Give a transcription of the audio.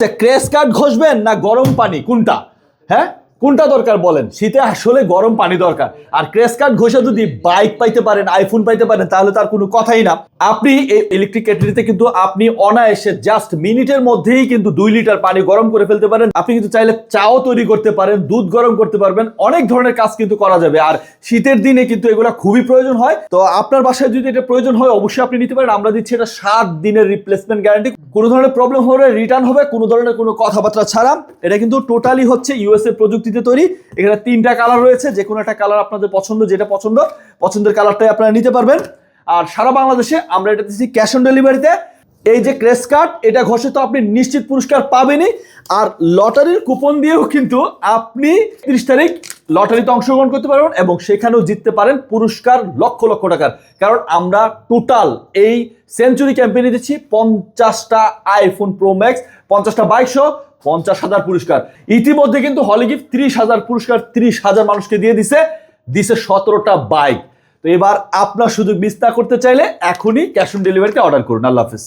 Craze card ঘষবেন না গরম পানি? কোনটা? হ্যাঁ? কোনটা দরকার বলেন? শীতে আসলে গরম পানি দরকার। আর ক্রেস কার্ড ঘষে যদি বাইক পাইতে পারেন আইফোন পাইতে পারেন, তাহলে তার কোনো কথাই না। আপনি এই ইলেকট্রিক কেটলিতে কিন্তু আপনি অনায়াসে জাস্ট মিনিটের মধ্যেই কিন্তু দুই লিটার পানি গরম করে ফেলতে পারেন। আপনি কিন্তু চাইলে চাও তৈরি করতে পারেন, দুধ গরম করতে পারবেন, অনেক ধরনের কাজ কিন্তু করা যাবে। আর শীতের দিনে কিন্তু এগুলো খুবই প্রয়োজন হয়। তো আপনার বাসায় যদি এটা প্রয়োজন হয়, অবশ্যই আপনি নিতে পারেন। আমরা দিচ্ছি এটা সাত দিনের রিপ্লেসমেন্ট গ্যারান্টি কোনো ধরনের প্রবলেম হলে রিটার্ন হবে, কোনো ধরনের কোনো কথাবার্তা ছাড়া। এটা কিন্তু টোটালি হচ্ছে ইউএসএ প্রযুক্তিতে তৈরি। এখানে তিনটা কালার রয়েছে, যে কোনো একটা কালার আপনাদের পছন্দ, যেটা পছন্দ, পছন্দের কালারটাই আপনারা নিতে পারবেন। আর সারা বাংলাদেশে আমরা এটা দিচ্ছি ক্যাশ অন ডেলিভারিতে এই যে ক্রেস কার্ড, এটা ঘষে তো আপনি নিশ্চিত পুরস্কার পাবেনই। আর লটারির কুপন দিয়েও কিন্তু আপনি তিরিশ তারিখ লটারিতে অংশগ্রহণ করতে পারবেন এবং সেখানেও জিততে পারেন পুরস্কার লক্ষ লক্ষ টাকার। কারণ আমরা টোটাল এই সেঞ্চুরি ক্যাম্পেইনে দিচ্ছি পঞ্চাশটা আইফোন প্রো ম্যাক্স পঞ্চাশটা সহ পঞ্চাশ হাজার পুরস্কার। ইতিমধ্যে কিন্তু হলে ত্রিশ হাজার পুরস্কার, ত্রিশ হাজার মানুষকে দিয়ে দিছে দিছে সতেরোটা বাইক তো এবার আপনার সুযোগ না করতে চাইলে এখনই ক্যাশ অন ডেলিভারিতে অর্ডার করুন। আল্লাহ হাফিজ।